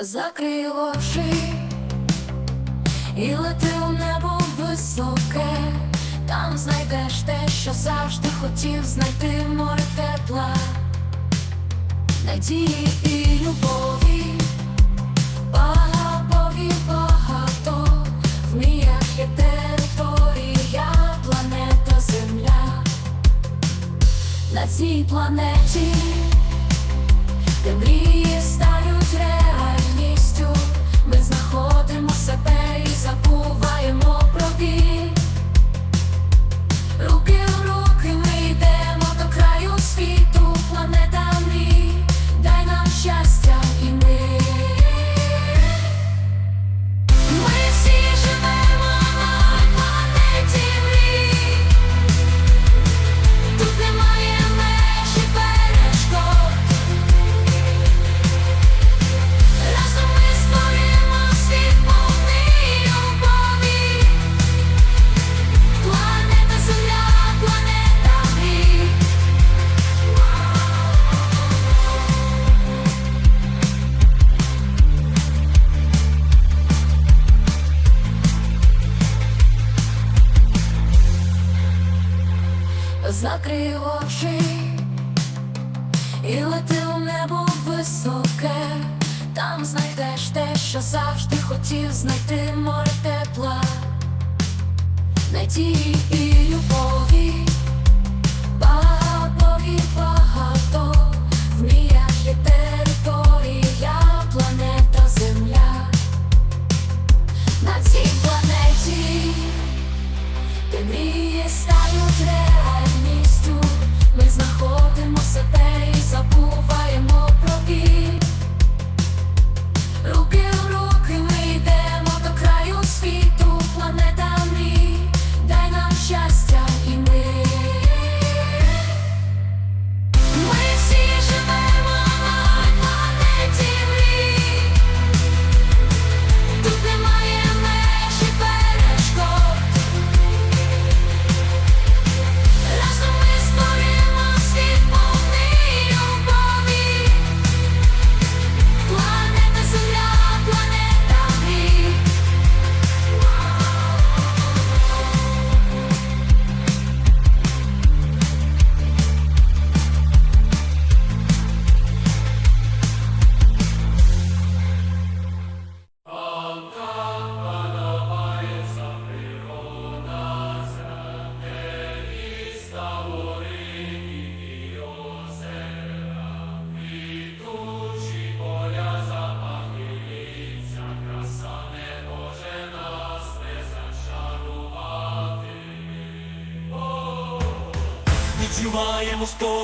Закрий очі і лети в небо високе, там знайдеш те, що завжди хотів, знайти море тепла, надії і любові, Багабові багато, в міях є територія, планета Земля, на цій планеті, де мріє забуваємо.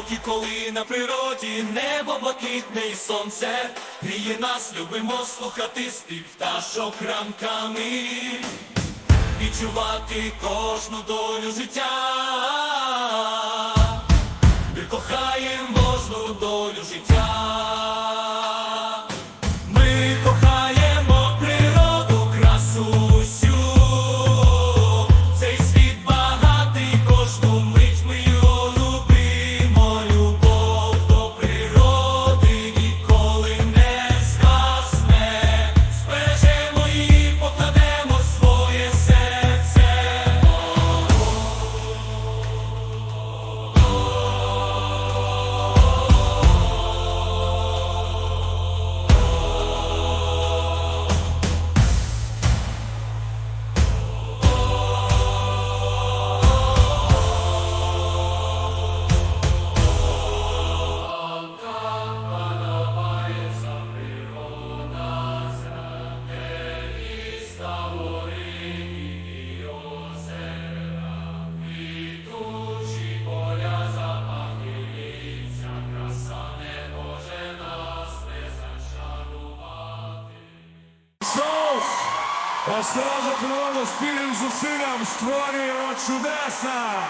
роті, коли на природі небо блакитне і сонце, гріє нас, любимо слухати спів пташок рамками відчувати кожну долю життя. зусиллям створюємо чудеса.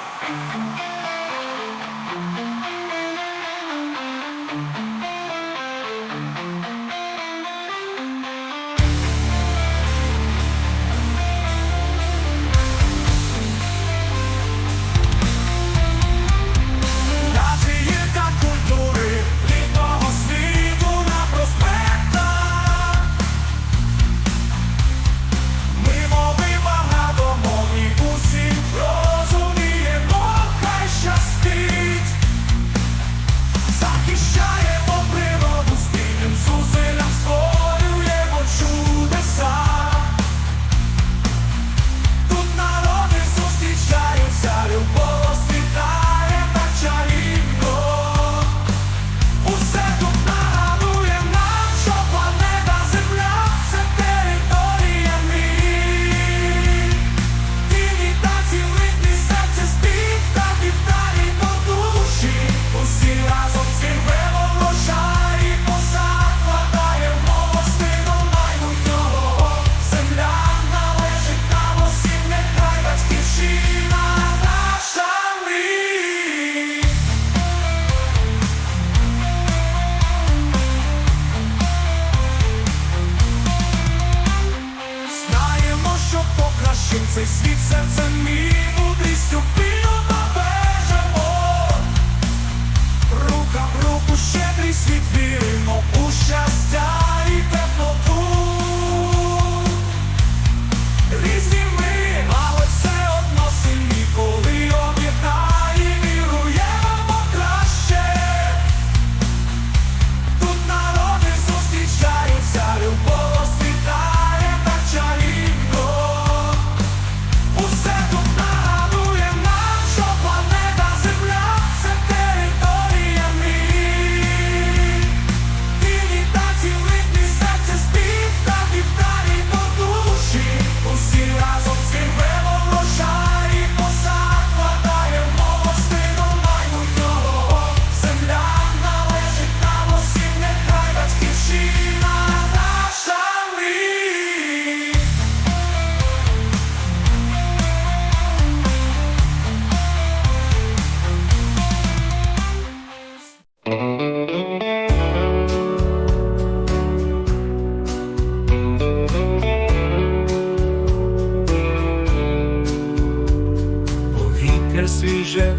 Повітря свіже,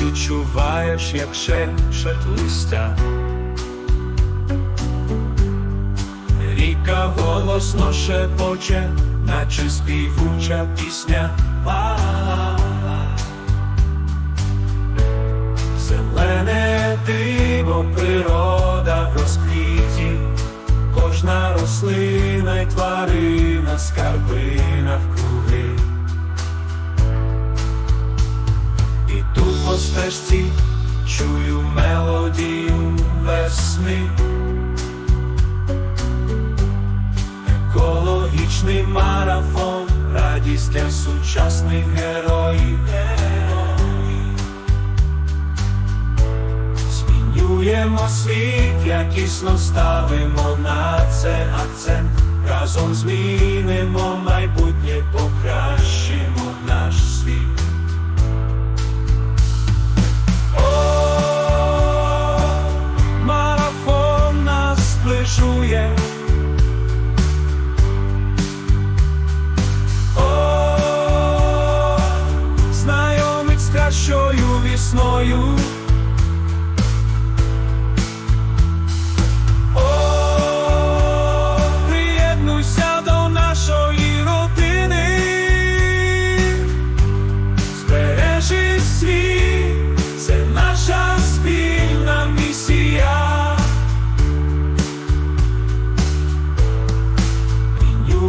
відчуваєш, як шепшет листя. Ріка голосно шепоче, наче співуча пісня. Зелене диво, природа в розквіті, кожна рослина й тварина, скарби навкруги. Стежці чую мелодію весни. Екологічний марафон, радість для сучасних героїв. Змінюємо світ, якісно ставимо на це акцент. Разом змінимо майбутнє, покращимо зближує. О, знайомить з кращою вісною.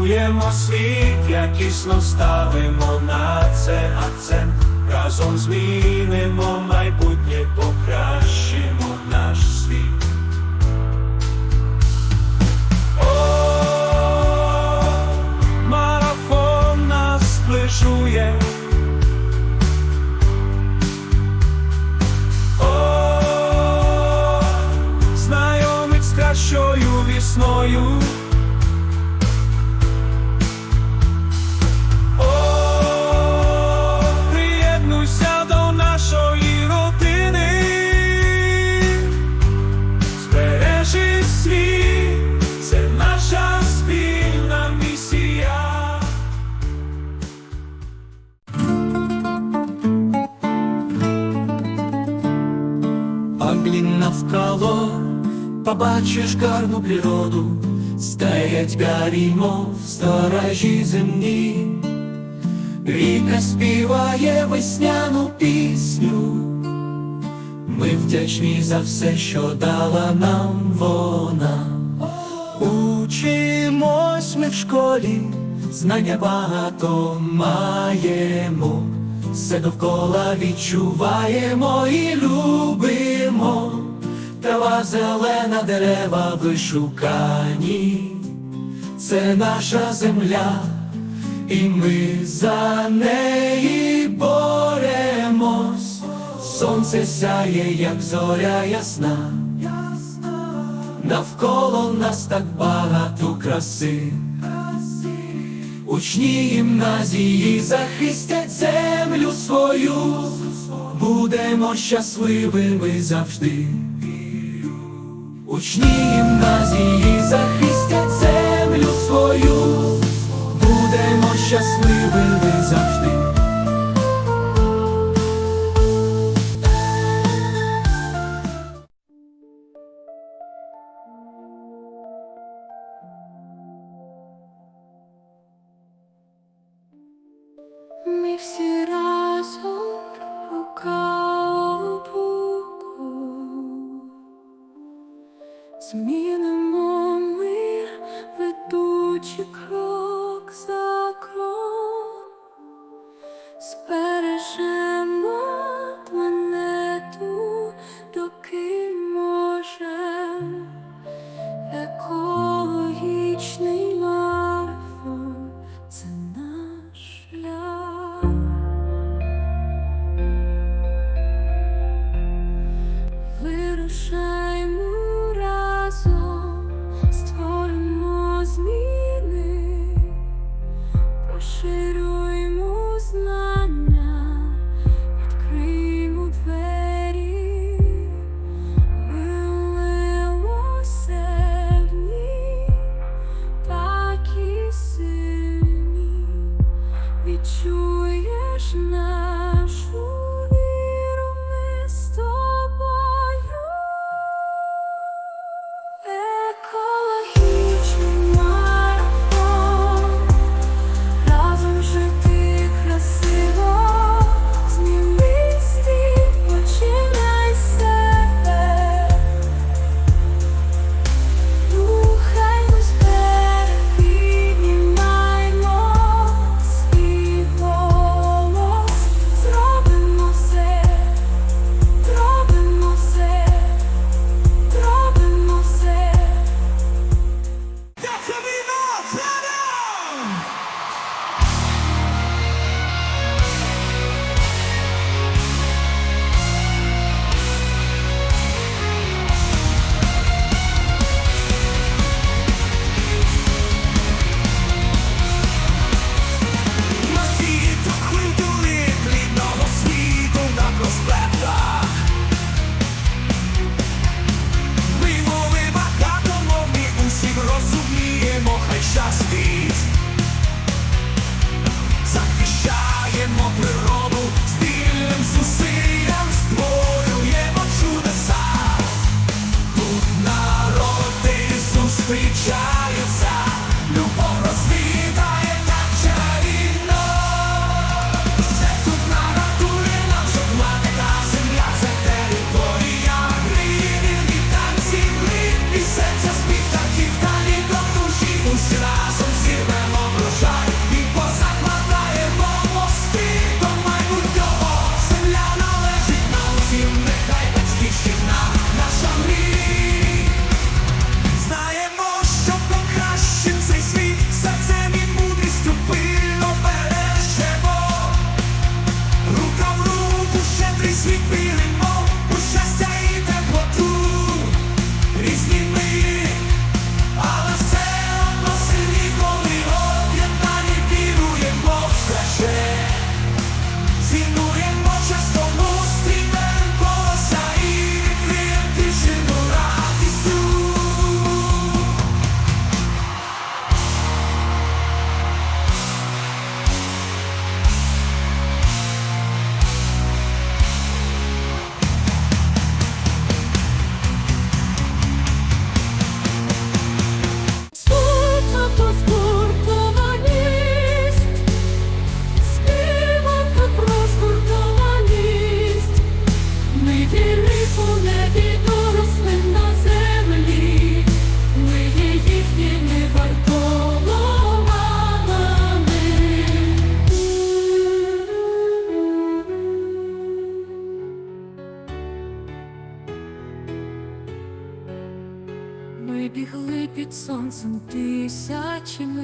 Мінюємо світ, якісно ставимо на це акцент. Разом змінимо майбутнє, покращимо наш світ. О, марафон нас зближує. Навколо, побачиш гарну природу, стоять горі, мов сторожі земні. Ріка співає весняну пісню. Ми вдячні за все, що дала нам вона. Учимось ми в школі, знання багато маємо, все довкола відчуваємо і любимо. Трава зелена, дерева вишукані, це наша земля, і ми за неї боремось. Сонце сяє, як зоря ясна. Навколо нас так багато краси. Учні гімназії захистять землю свою, будемо щасливими завжди. Учні гімназії захистять землю свою, будемо щасливими завжди. Змінимо ми ведучий крок за крок.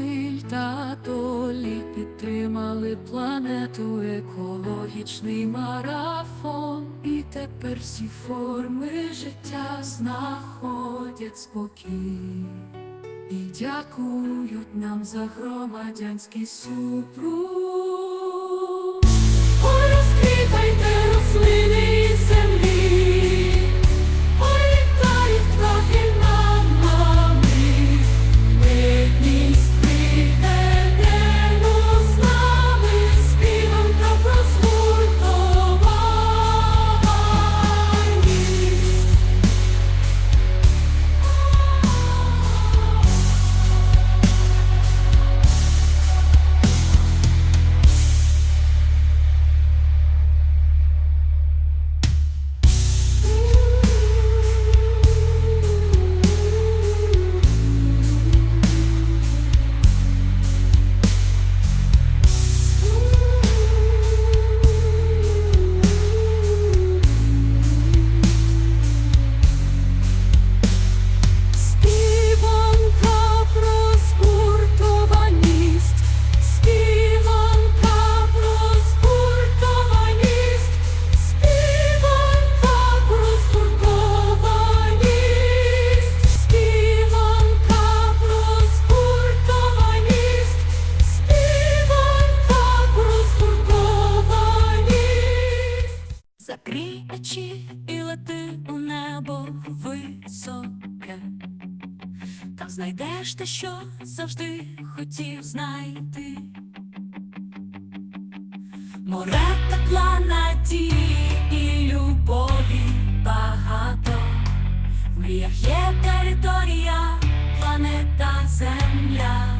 Василь та Толі підтримали планету екологічний марафон, і тепер всі форми життя знаходять спокій. І дякують нам за громадянський супрут. Розквітайте рослини знайдеш те, що завжди хотів знайти. Море тепла надії і любові багато, в мріях є територія, планета Земля.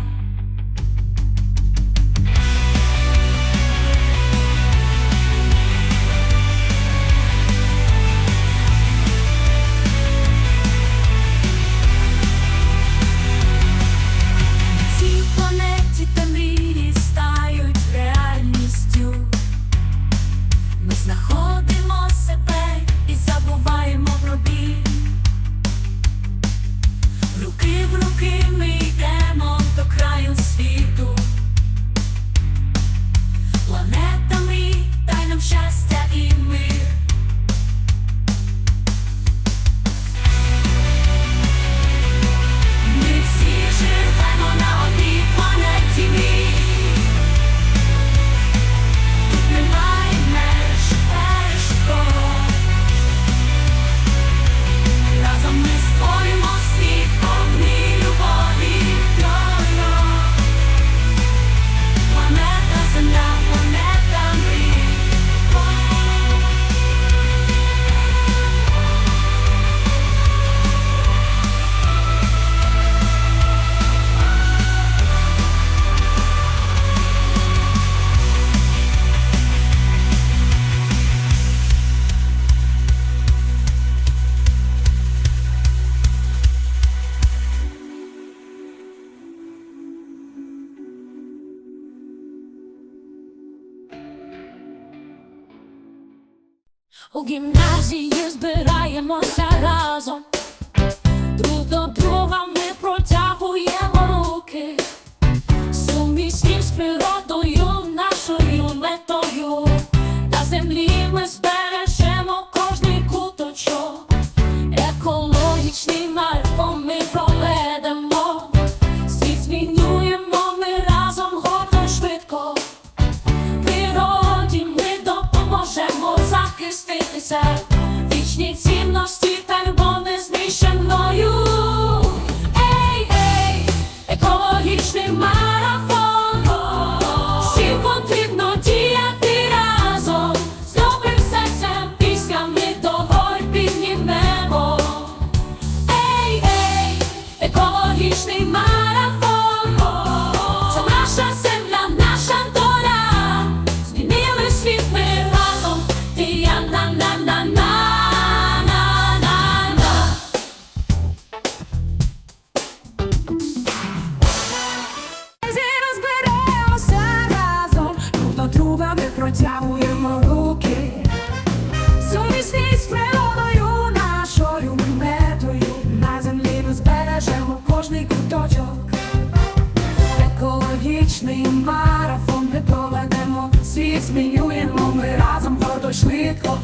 Гімназії збираємося разом, друг до друга ми протягуємо руки, сумісні з природою, нашою метою, на землі ми збережемо кожний куточок, екологічний марафон ми проведемо. this inside. змінюємо ми разом гордо швидко.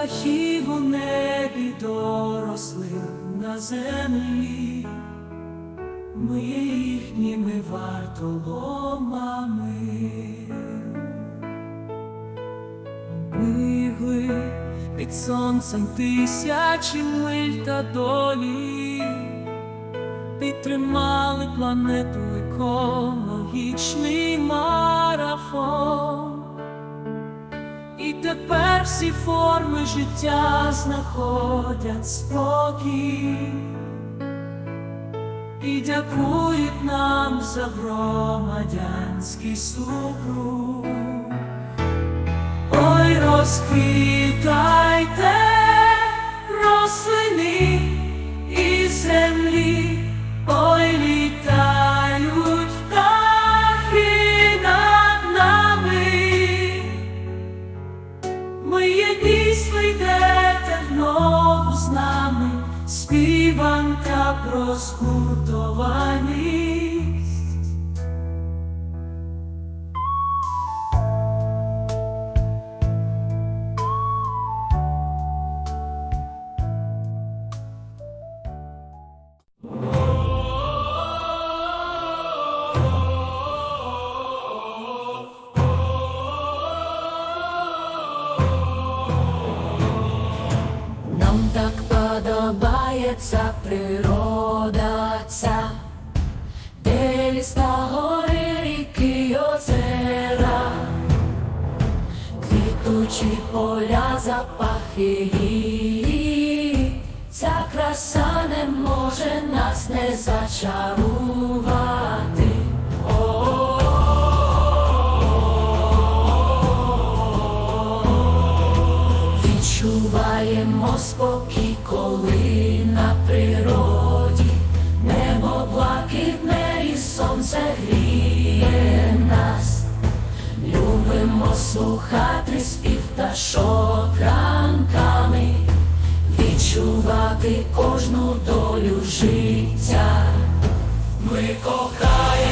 Птахів у небі до рослин на землі. Ми є їхніми вартоломами. Бігли під сонцем тисячі миль та долі, підтримали планету екологічний марафон. Тепер всі форми життя знаходять спокій і дякують нам за громадянський супруг. Ой, розквітайте рослини і землі, ой, співанка квітучі поля, запахи. Ця краса не може нас не зачарувати. Відчуваємо спокій, коли на природі небо блакитне і сонце гріє нас. Любимо слухати пташок ранками, відчувати кожну долю життя. Ми кохаємо.